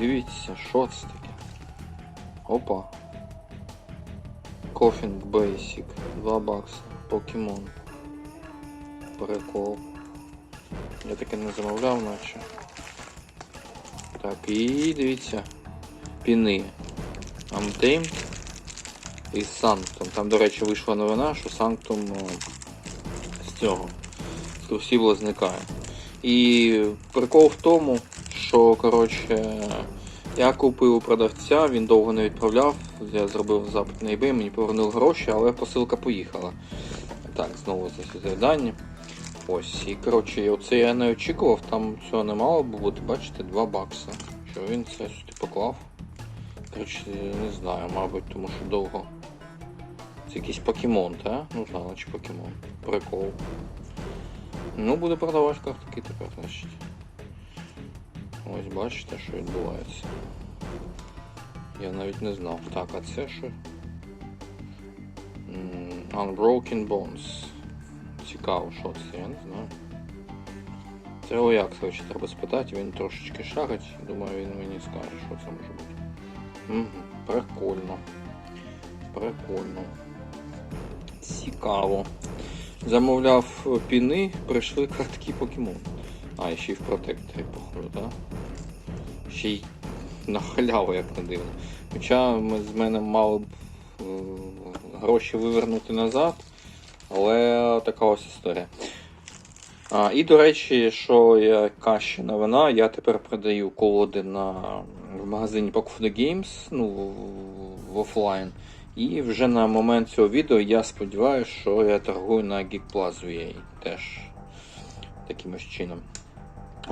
дивіться, що це таке? Опа. Кофінг Basic. 2 бакса. Покемон. Прикол. Я таке не замовляв, наче. Так, і дивіться. Піни. Untamed і Sanctum. Там, до речі, вийшла новина, що Sanctum е, з цього. З Crucible зникає. І прикол в тому, що коротше, я купив у продавця, він довго не відправляв. Я зробив запит на eBay, мені повернули гроші, але посилка поїхала. Так, знову це завдання. Ось, і коротше, оце я не очікував, там цього не мало бути, бачите, 2 бакси. Що він це сюди поклав. Коротше, не знаю, мабуть, тому що довго. Це якийсь покемон, так? Ну так, наче покемон. Прикол. Ну, буде продавати картки тепер, значить. Ось бачите, що відбувається. Я навіть не знав. Так, а це що? Unbroken Bones. Цікаво, що це, я не знаю. Це Ояк, коротше, треба спитати, він трошечки шарить. Думаю, він мені скаже, що це може бути. Угу, прикольно. Прикольно. Цікаво. Замовляв піни, прийшли картки покемон. А, і ще й в протекторі, походу, так? Ще й на халяву, як не дивно. Хоча ми, з мене мали б е, гроші вивернути назад, але така ось історія. А, і, до речі, що яка ще новина, я тепер продаю колоди на, в магазині Pocket Games, ну, в, офлайн. І вже на момент цього відео я сподіваюся, що я торгую на Geek Plus UA теж таким ось чином.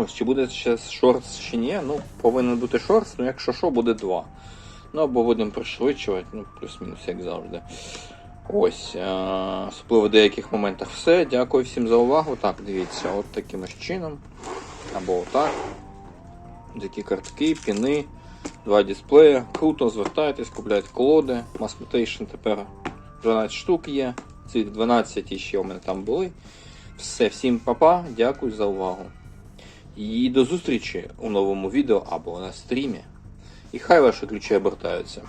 Ось, чи буде ще шортс чи ні, ну, повинен бути шортс, ну якщо що, буде два. Ну або будемо пришвидшувати, ну, плюс-мінус, як завжди. Ось, е, особливо в деяких моментах все. Дякую всім за увагу. Так, дивіться, от таким ось чином. Або отак. Такі картки, піни, два дисплеї. Круто, звертайтесь, купляйте колоди. Mass тепер 12 штук є. Цих 12 ще у мене там були. Все, всім папа, дякую за увагу. І до зустрічі у новому відео або на стрімі. І хай ваші ключі обертаються.